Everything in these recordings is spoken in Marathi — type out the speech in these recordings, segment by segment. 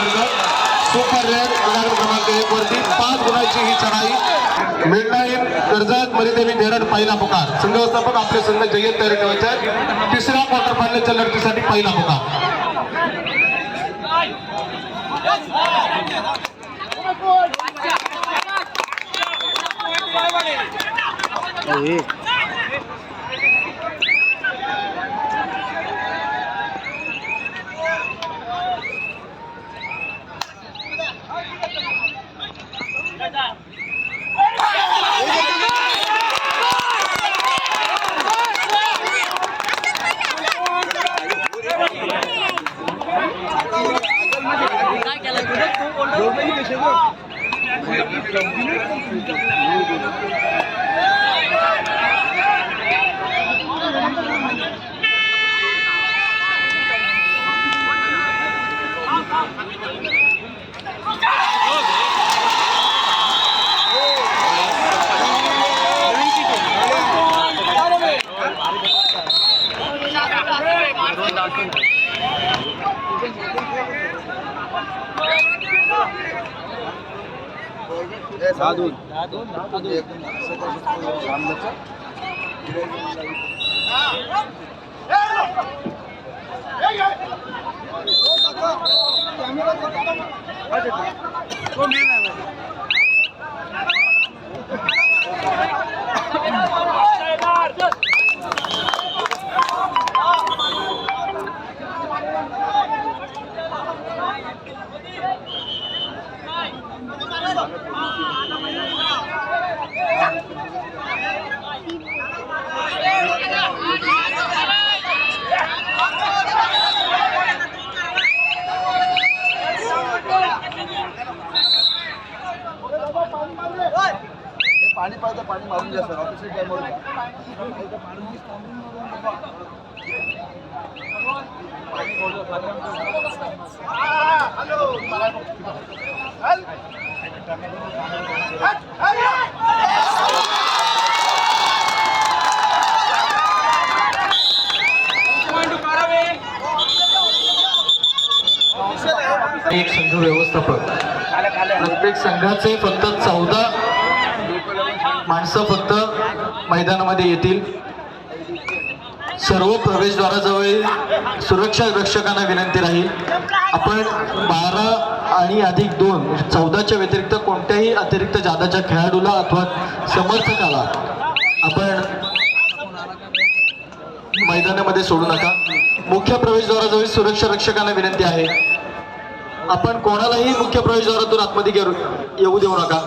कर्जत सुपर रेड क्रमांक एक वरती पाच गुणांची ही चढाई. मेंढाईन कर्जत मरीदेवी नेरळ पहिला पुकार. संघ व्यवस्थापक आपले संघ जय्यत तयारी ठेवायचे तिसऱ्या क्वार्टर फायनलच्या लढतीसाठी पहिला पुकार. Dörde gidiyor Şevval. फक्त मैदानामध्ये येतील. सर्व प्रवेशद्वाराजवळ सुरक्षा रक्षकांना विनंती राहील. आपण बारा आणि अधिक दोन चौदाच्या व्यतिरिक्त कोणत्याही अतिरिक्त जादाच्या खेळाडूला अथवा समर्थकाला आपण मैदानामध्ये सोडू नका. मुख्य प्रवेशद्वाराजवळ सुरक्षा रक्षकांना विनंती आहे. आपण कोणालाही मुख्य प्रवेशद्वारातून आतमध्ये येऊ देऊ नका.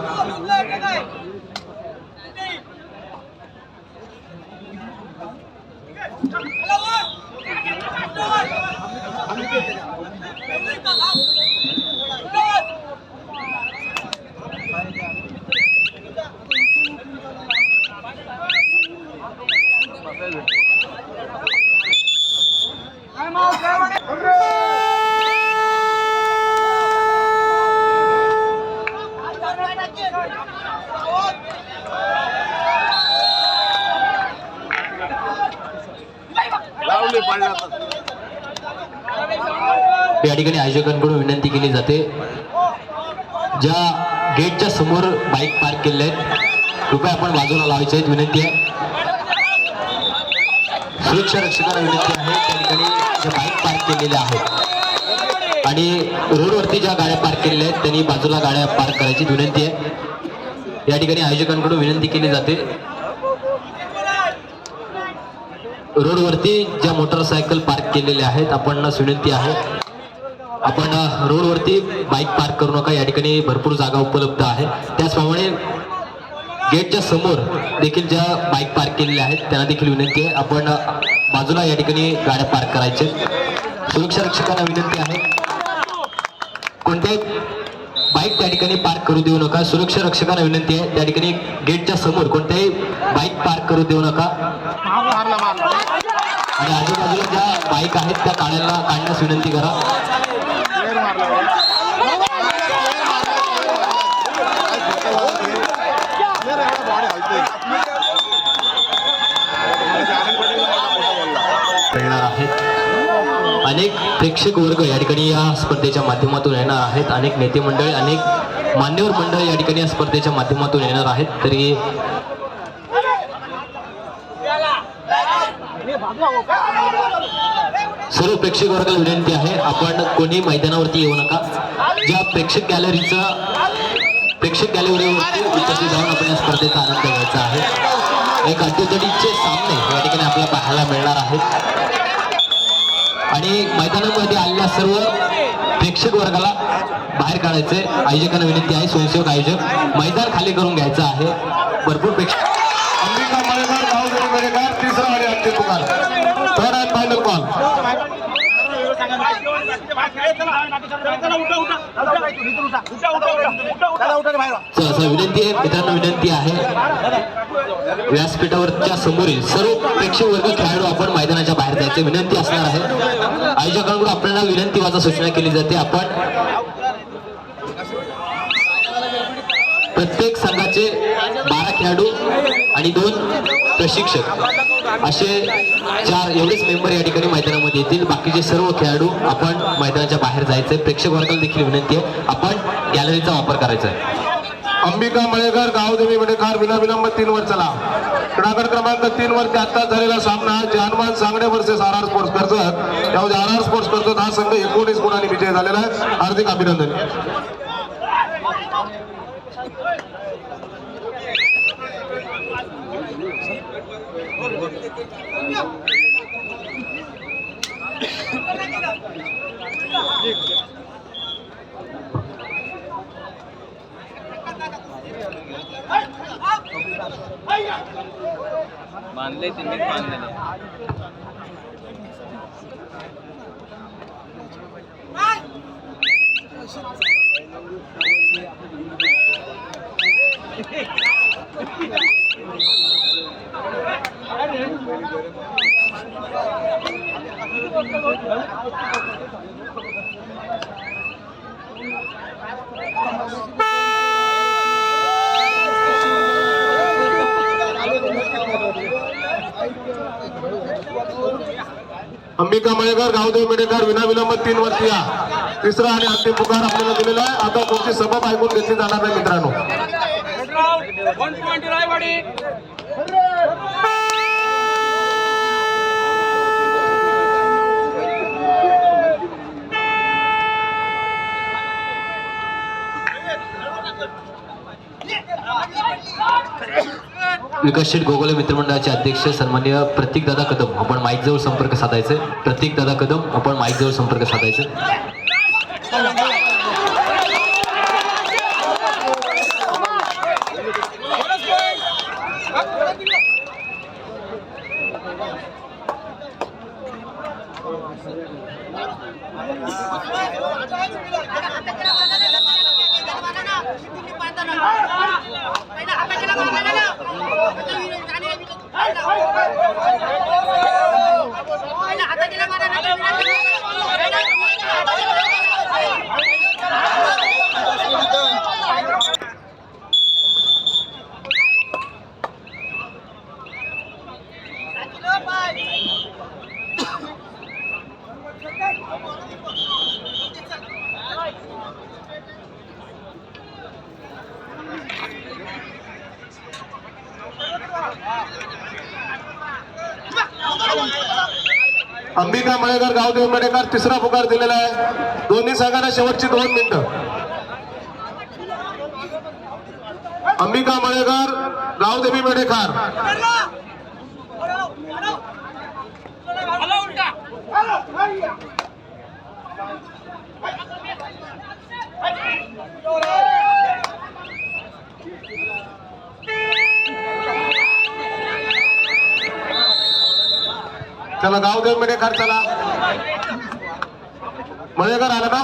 I'm out. या ठिकाणी आयोजकांकडून विनंती केली जाते. ज्या गेटच्या समोर बाईक पार्क केलेल्या आहेत कृपया आपण बाजूला लावायचे आहेत विनंती आहे. सुरक्षा रक्षकांना विनंती आहे त्या ठिकाणी ज्या बाईक पार्क केलेल्या आहेत आणि रोडवरती ज्या गाड्या पार्क केलेल्या आहेत त्यांनी बाजूला गाड्या पार्क करायची विनंती आहे. या ठिकाणी आयोजकांकडून विनंती केली जाते. रोडवरती ज्या मोटरसायकल पार्क केलेल्या आहेत आपण विनंती आहे. अ, बाईक पार्क करू नका. या ठिकाणी भरपूर जागा उपलब्ध आहे. त्याचप्रमाणे गेटच्या समोर देखील ज्या बाईक पार्क केलेल्या आहेत त्यांना देखील विनंती आहे. आपण बाजूला या ठिकाणी गाड्या पार्क करायचे. सुरक्षा रक्षकांना विनंती आहे. कोणत्याही बाईक त्या ठिकाणी पार्क करू देऊ नका. सुरक्षा रक्षकांना विनंती आहे. त्या ठिकाणी गेटच्या समोर कोणत्याही बाईक पार्क करू देऊ नका. आणि आजूबाजूला ज्या बाईक आहेत त्या काढायला काढण्यास विनंती करा. येणार आहेत अनेक प्रेक्षक वर्ग या ठिकाणी या स्पर्धेच्या माध्यमातून येणार आहेत. अनेक नेते मंडळी अनेक मान्यवर मंडळ या ठिकाणी या स्पर्धेच्या माध्यमातून येणार आहेत. तरी सर्व प्रेक्षक वर्गाला विनंती आहे आपण कोणी मैदानावरती येऊ नका. ज्या प्रेक्षक गॅलरीचा प्रेक्षक गॅलरीवरती उपस्थित राहून आपण या स्पर्धेचा आनंद घ्यायचा आहे. एक अटीतटीचे सामने या ठिकाणी आपल्याला पाहायला मिळणार आहेत. आणि मैदानामध्ये आलेल्या सर्व प्रेक्षक वर्गाला बाहेर काढायचे. आयोजकांना विनंती आहे स्वयंसेवक आयोजक मैदान खाली करून घ्यायचं आहे. भरपूर प्रेक्षक अंबिका तिसरा आणि अंतिम पुकार. थर्ड कॉल विनंती आहे मित्रांनो विनंती आहे. व्यासपीठावरच्या समोरील सर्व प्रेक्षक वर्ग खेळाडू आपण मैदानाच्या बाहेर जायचे. विनंती असणार आहे. आयोजकांकडून आपल्याला विनंती वाचा सूचना केली जाते. आपण प्रत्येक संघाचे बारा खेळाडू आणि दोन प्रशिक्षक. असे चार एवढेच मेंबर या ठिकाणी मैदानामध्ये येतील. बाकीचे सर्व खेळाडू आपण मैदानाच्या बाहेर जायचे प्रेक्षक वर्गाला देखील विनंती आहे. आपण गॅलरीचा वापर करायचा आहे. अंबिका मळेकर गावदेवी मळेकर विनाविलंब तीन वर चला. क्रीडागड क्रमांक तीन वरती आता झालेला सामना जानमान Hanuman Sangade versus R R sports Karjat. त्यामध्ये आर आर स्पोर्ट्स कर्जत हा संघ एकोणीस गुणांनी विजय झालेला आहे. हार्दिक अभिनंदन. बांधले त्यांनीच बांधलेले अंबिका मयेकर गावदेव मेडेकर विनाविलंब तीन वरती या. तिसरा आणि अंतिम पुकार आपल्याला दिलेला आहे. आता तुमची सबब ऐकून घेतली जाणार आहे मित्रांनो. Yeah. विकसित गोगोले मित्रमंडळाचे अध्यक्ष सन्मान्य प्रतीक दादा कदम. आपण माईक जवळ संपर्क साधायचे. प्रतीक दादा कदम आपण माईक जवळ संपर्क साधायचे. अंबिका मळेकर गावदेवी मेडेकर तिसरा पुकार दिलेला आहे. दोन्ही संघांना शेवटची दोन मिनिटं. अंबिका मळेकर गावदेवी मेडेकर चला गावदेव मेडेकर चला। मळेकर आला का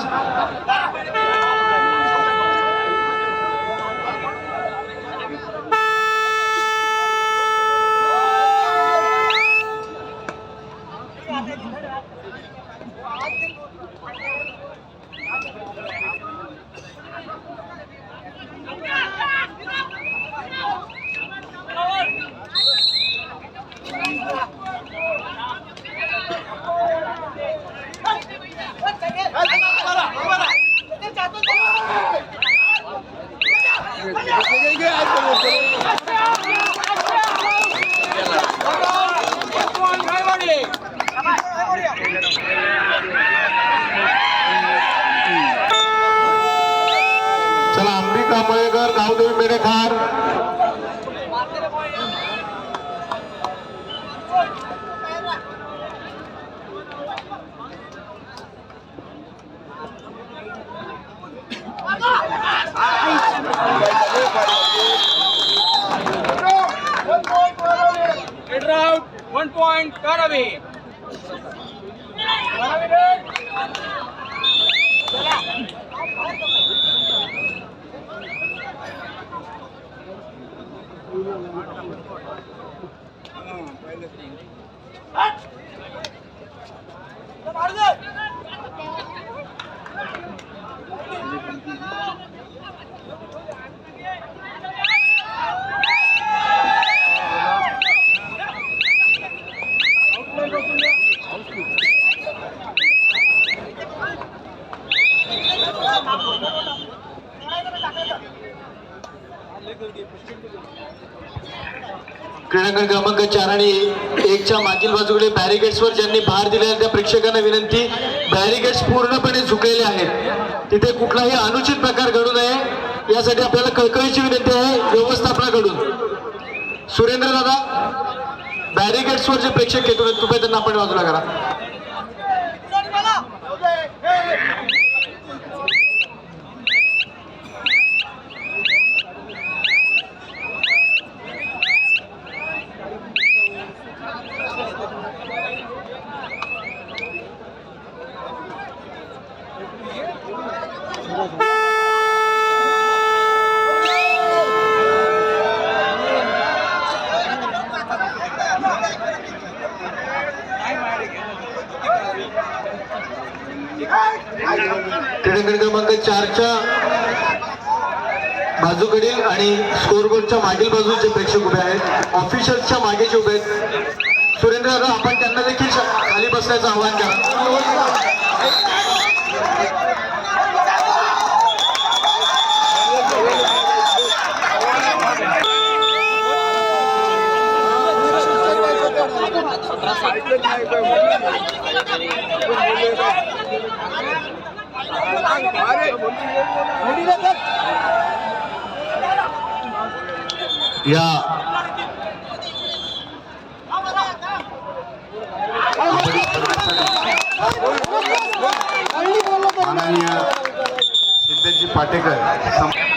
વન પોઈન્ટ કરાવી ભારત क्रीडांगण क्रमांक चार आणि एकच्या मागील बाजूकडे बॅरिगेट्सवर ज्यांनी भार दिलेला त्या प्रेक्षकांना विनंती बॅरिगेट्स पूर्णपणे झुकलेले आहेत. तिथे कुठलाही अनुचित प्रकार घडू नये यासाठी आपल्याला कळकळीची विनंती आहे व्यवस्थापनाकडून. सुरेंद्र दादा बॅरिगेट्सवर जे प्रेक्षक येतो कृपया त्यांना आपण बाजूला करा. क्रीडांगण क्रमांक चारच्या बाजूकडील आणि स्कोरबोर्डच्या मागील बाजूचे प्रेक्षक उभे आहेत. ऑफिशियल्सच्या मागे जे उभे आहेत. सुरेंद्र दादा आपण त्यांना देखील खाली बसण्याचं आवाहन करा या. माननीय सिद्धेजी पाटेकर.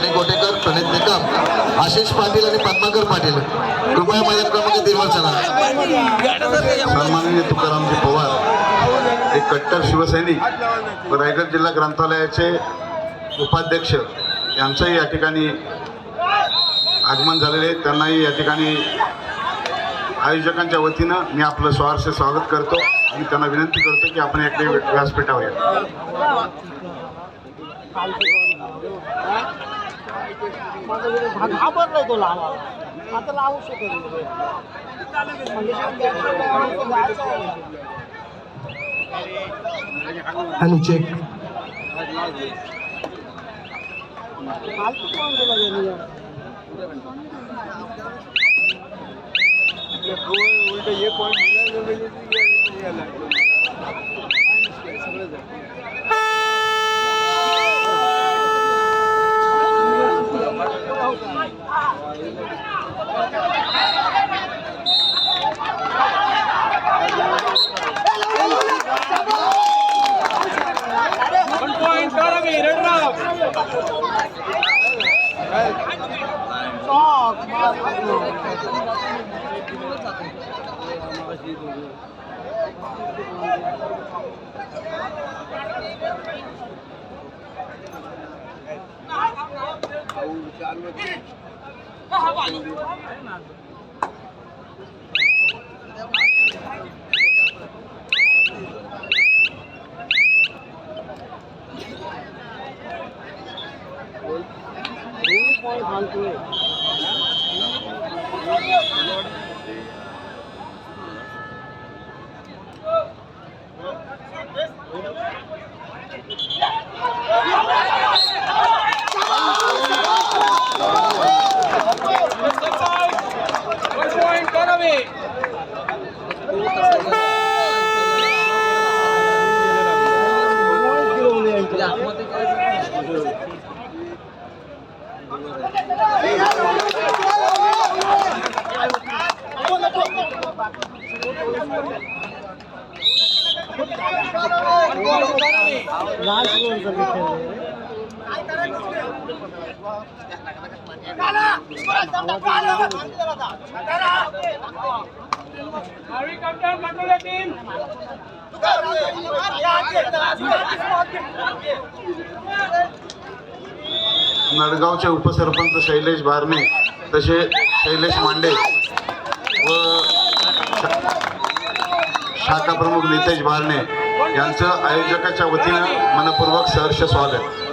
मात्रे सनी कोटेकर प्रणित निकम आशिष पाटील आणि पद्माकर पाटील. कृपया माझ्या क्रमांक दिवसाला सन्माननीय तुकारामजी पवार एक कट्टर शिवसैनिक व रायगड जिल्हा ग्रंथालयाचे उपाध्यक्ष यांचंही या ठिकाणी आगमन झालेले त्यांनाही या ठिकाणी आयोजकांच्या वतीनं मी आपलं स्वारस्य स्वागत करतो आणि त्यांना विनंती करतो की आपण इकडे व्यासपीठावर या. घाबरलाय तो लावा आता लावू शकत आणि चेक One पॉईंट नडगावचे उपसरपंच शैलेश भारणे तसे शैलेश मांडे व शाखा प्रमुख नितेश बारणे यांचं आयोजकाच्या वतीनं मनपूर्वक सहर्ष स्वागत.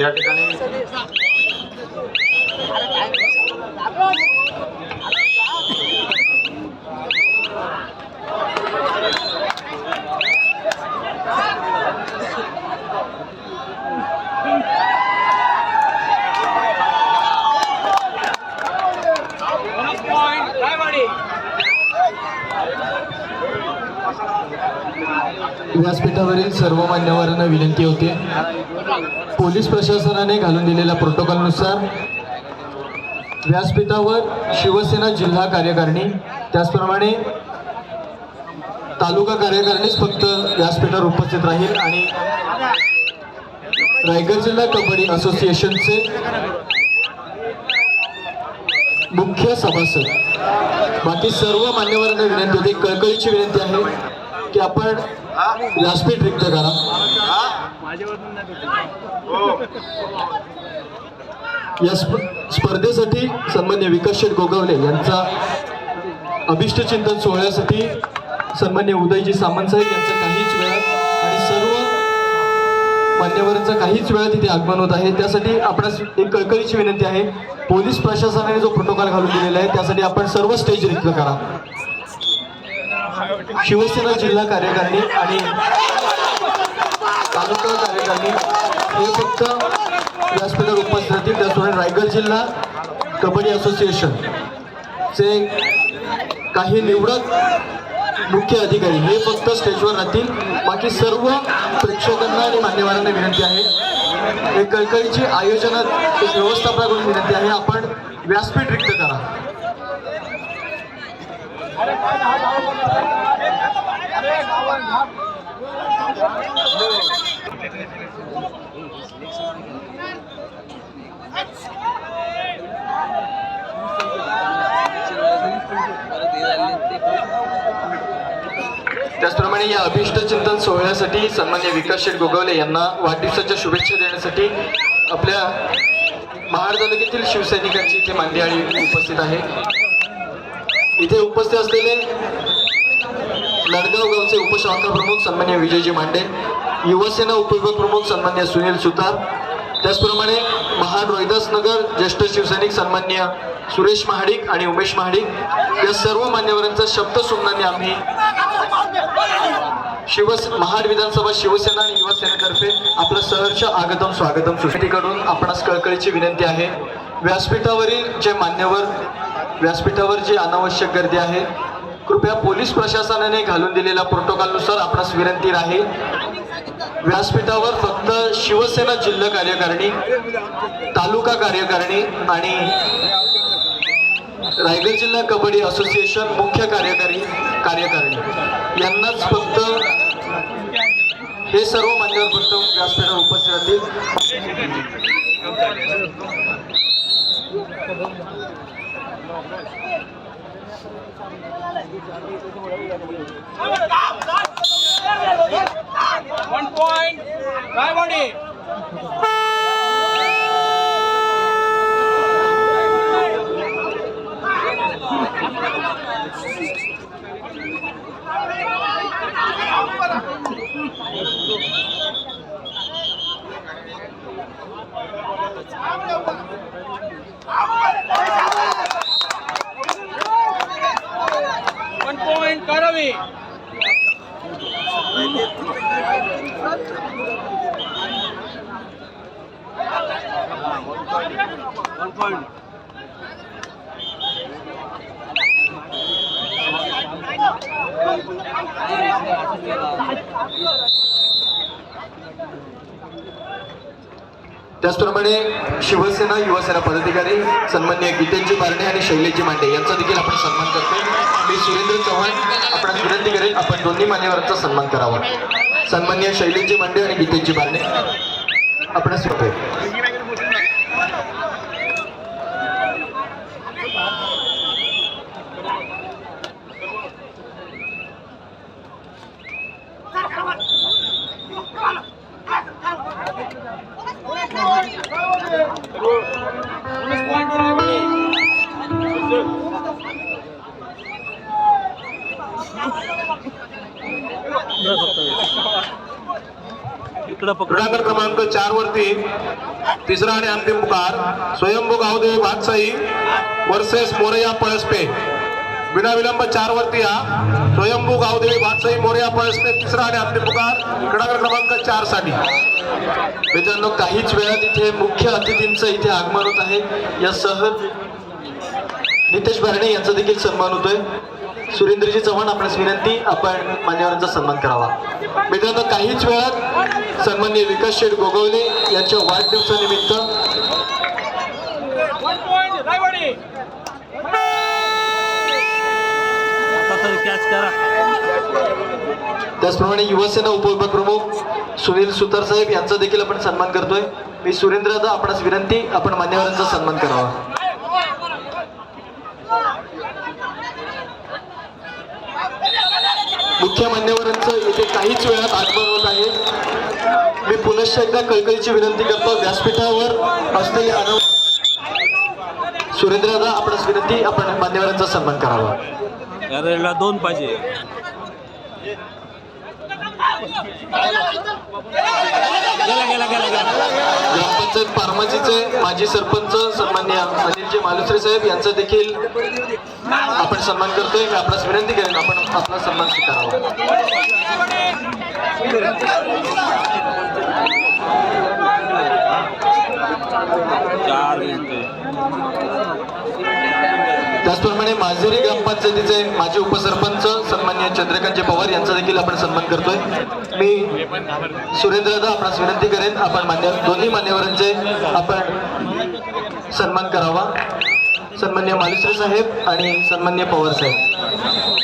या ठिकाणी व्यासपीठावरील सर्व मान्यवरांना विनंती होते. पोलीस प्रशासनाने घालून दिलेल्या प्रोटोकॉलनुसार व्यासपीठावर शिवसेना जिल्हा कार्यकारिणी त्याचप्रमाणे तालुका कार्यकारिणीच फक्त व्यासपीठावर उपस्थित राहील आणि रायगड जिल्हा कबड्डी असोसिएशनचे मुख्य सभासद. बाकी सर्व मान्यवरांना विनंती होती. कळकळीची विनंती आहे की आपण व्यासपीठ रिक्त करा. या स्प- स्पर्धेसाठी सन्मान्य विकास शेठ गोगावले यांचा अभिष्ट चिंतन सोहळ्यासाठी सन्मान्य उदयजी सामंत साहेब यांचं काहीच वेळात आणि सर्व मान्यवरांचं काहीच वेळात इथे आगमन होत आहे. त्यासाठी आपणास एक कळकळीची विनंती आहे. पोलीस प्रशासनाने जो प्रोटोकॉल घालून दिलेला आहे त्यासाठी आपण सर्व स्टेज रिक्त करा. शिवसेना जिल्हा कार्यकारिणी आणि तालुका कार्यकारिणी हे फक्त व्यासपीठावर उपस्थित राहतील. त्याचप्रमाणे रायगड जिल्हा कबड्डी असोसिएशन चे काही निवडक मुख्य अधिकारी हे फक्त स्टेजवर राहतील. बाकी सर्व प्रेक्षकांना आणि मान्यवरांना विनंती आहे. एक कळकळीची आयोजनात एक व्यवस्थापनाकडून विनंती आहे. आपण व्यासपीठ रिक्त करा. त्याचप्रमाणे या अभिष्ट चिंतन सोहळ्यासाठी सन्मान्य विकास शेठ गोगावले यांना वाढदिवसाच्या शुभेच्छा देण्यासाठी आपल्या महाड तालुक्यातील शिवसैनिकांची इथे मांदियाळी उपस्थित आहे. इथे उपस्थित असलेले लडगाव गावचे उपशाखा प्रमुख सन्मान्य विजयजी मांडे युवासेना उपविभाग प्रमुख सन्मान्य सुनील सुतार त्याचप्रमाणे महाड रोहिदास नगर ज्येष्ठ शिवसैनिक सन्मान्य सुरेश महाडिक आणि उमेश महाडिक या सर्व मान्यवरांचा शब्द सुमनाने आम्ही शिवस महाड विधानसभा शिवसेना आणि युवासेनेतर्फे आपलं सहर्ष आगतम स्वागतम सुष्टीकडून आपणास कळकळीची विनंती आहे. व्यासपीठावरील जे मान्यवर व्यासपीठावर जी अनावश्यक गर्दी आहे कृपया पोलीस प्रशासनाने घालून दिलेल्या प्रोटोकॉलनुसार आपणास विनंती राहील. व्यासपीठावर फक्त शिवसेना जिल्हा कार्यकारिणी तालुका कार्यकारिणी आणि रायगड जिल्हा कबड्डी असोसिएशन मुख्य कार्यकारी कार्यकारिणी. यांनाच फक्त हे सर्व मान्यवर फक्त व्यासपीठावर उपस्थित राहतील. One point. Drive on it. सन्मान्य गीतेंची बारणे आणि शैलीची मांडे. यांचा देखील आपण सन्मान करतोय. मी सुरेंद्र चव्हाण आपण विनंती करेल आपण दोन्ही मान्यवरांचा सन्मान करावा. सन्मान्य शैलीची मांडे आणि गीतेंची बारणे आपण क्रीडागट क्रमांक चार वरती तिसरा आणि अंतिम पुकार. स्वयंभू गावदेवी भातसाई वर्सेस मोरया पळसपे. विनाविलंब चार वरती या स्वयंभू गावदेवी भातसाई मोरया पळसपे तिसरा आणि अंतिम पुकार. क्रीडागट क्रमांक चारसाठी. मित्रांनो काहीच वेळात इथे मुख्य अतिथींचं इथे आगमन होत आहे. या सह नितेश भरणे यांचा देखील सन्मान होतोय. सुरेंद्रजी चव्हाण आपणास विनंती आपण मान्यवरांचा सन्मान करावा. मित्रांनो काहीच वेळात सन्मान्य विकास शेठ गोगवले यांच्या वाढदिवसानिमित्त त्याचप्रमाणे युवासेना उपप्रमुख सुनील सुतार साहेब यांचा देखील आपण सन्मान करतोय. मी सुरेंद्रदा आपणास विनंती आपण मान्यवरांचा सन्मान करावा. मुख्य मान्यवरांचं येथे काहीच वेळात आगमन होत आहे. मी पुनश्च एकदा कळकळीची विनंती करतो व्यासपीठावर असलेले अनव सुरेंद्रदा आपणास विनंती आपण मान्यवरांचा सन्मान करावा. याला दोन पाहिजे. गेला गेला गेला गेला. ग्रामपंचायत फार्मसीचे माजी सरपंच सन्मान्य अनिलजी मालुसरे साहेब यांचा देखील आपण सन्मान करतोय. मी आपल्यास विनंती करेन आपण आपला सन्मान स्वीकारावा. चार त्याचप्रमाणे माजेरी ग्रामपंचायतीचे माजी उपसरपंच सन्मान्य चंद्रकांतजी पवार यांचा देखील आपण सन्मान करतोय. मी सुरेंद्रदा आपणास विनंती करेन आपण मान्य दोन्ही मान्यवरांचे आपण सन्मान करावा. सन्मान्य मालुसरे साहेब आणि सन्मान्य पवार साहेब.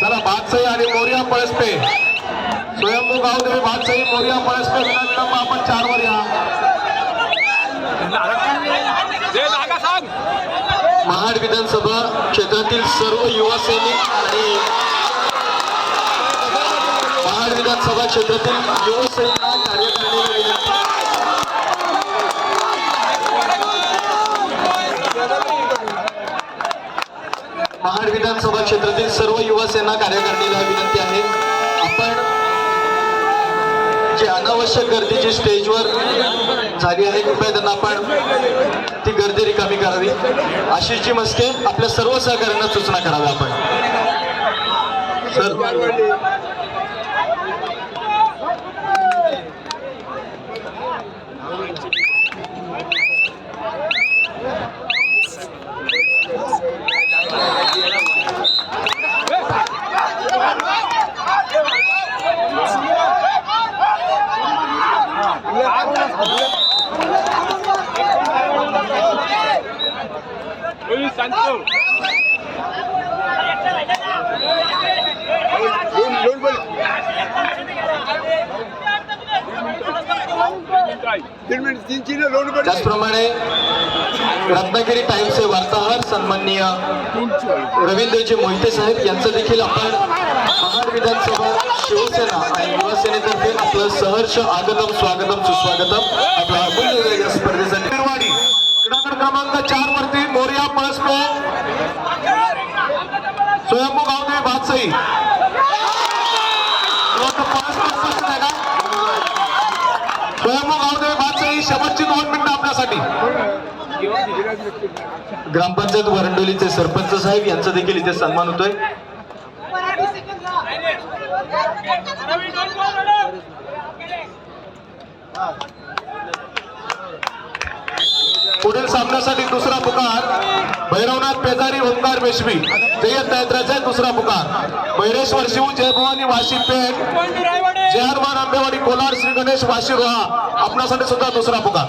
चला भातसाई आणि मोर्या पळसपे. स्वयंभू गावदेवी भातसाई मोर्या पळसपे. विनाविलंब आपण चार वर या महाड विधानसभा क्षेत्रातील सर्व युवा सैनिक आणि महाड विधानसभा क्षेत्रातील युवा सैनिक कार्यकारिणीला विधानसभा क्षेत्रातील सर्व युवा सेना कार्यकारिणीला विनंती आहे. आपण जी अनावश्यक गर्दी जी स्टेजवर झाली आहे कृपया त्यांना आपण ती गर्दी रिकामी करावी. आशिषजी मस्के आपल्या सर्व सहकार्यांना सूचना कराव्या आपण. सर पोलीस सांगतो त्याचप्रमाणे रत्नागिरी टाइम्सचे वार्ताहर सन्माननीय रवींद्रजी मोहिते साहेब यांचं देखील आपण महाड विधानसभा शिवसेना आणि युवासेनेतर्फे आपलं सहर्ष आगतम स्वागतम सुस्वागतम आपला अमूल्य या स्पर्धेसाठी. क्रमांक चार वरती मोर्या पळसपे स्वयंभू गावदेवी भातसई. पळसपे का स्वयंभू गावदेवी बादशाही शेवटची दोन मिनिटं आपल्यासाठी. ग्रामपंचायत वरंडोलीचे सरपंच साहेब यांचा देखील इथे सन्मान होतोय. पुढील सामन्यासाठी दुसरा पुकार भैरवनाथ पेजारी ओंकार मेशवी जयंत तयात्राचा दुसरा पुकार. भैरेश्वर शिव जयभवानी वाशी पेठ. जे हनुमान आंबेवाडी कोलार श्री गणेश वाशी रोहा आपणासाठी सुद्धा दुसरा पुकार.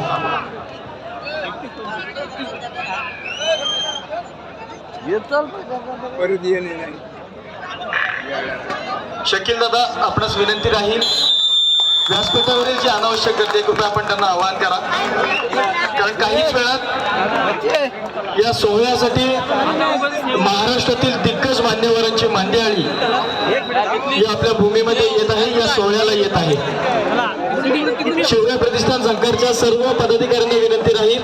शकील दादा आपणास विनंती राहील. व्यासपीठावरील जी अनावश्यक गर्दी आहे, कृपया आपण त्यांना आवाहन करा. कारण काहीच वेळात या सोहळ्यासाठी महाराष्ट्रातील दिग्गज मान्यवरांची मांदियाळी ही आपल्या भूमीमध्ये येत आहे या सोहळ्याला येत आहे. शिवराय प्रतिष्ठान संघाच्या सर्व पदाधिकाऱ्यांना विनंती राहील.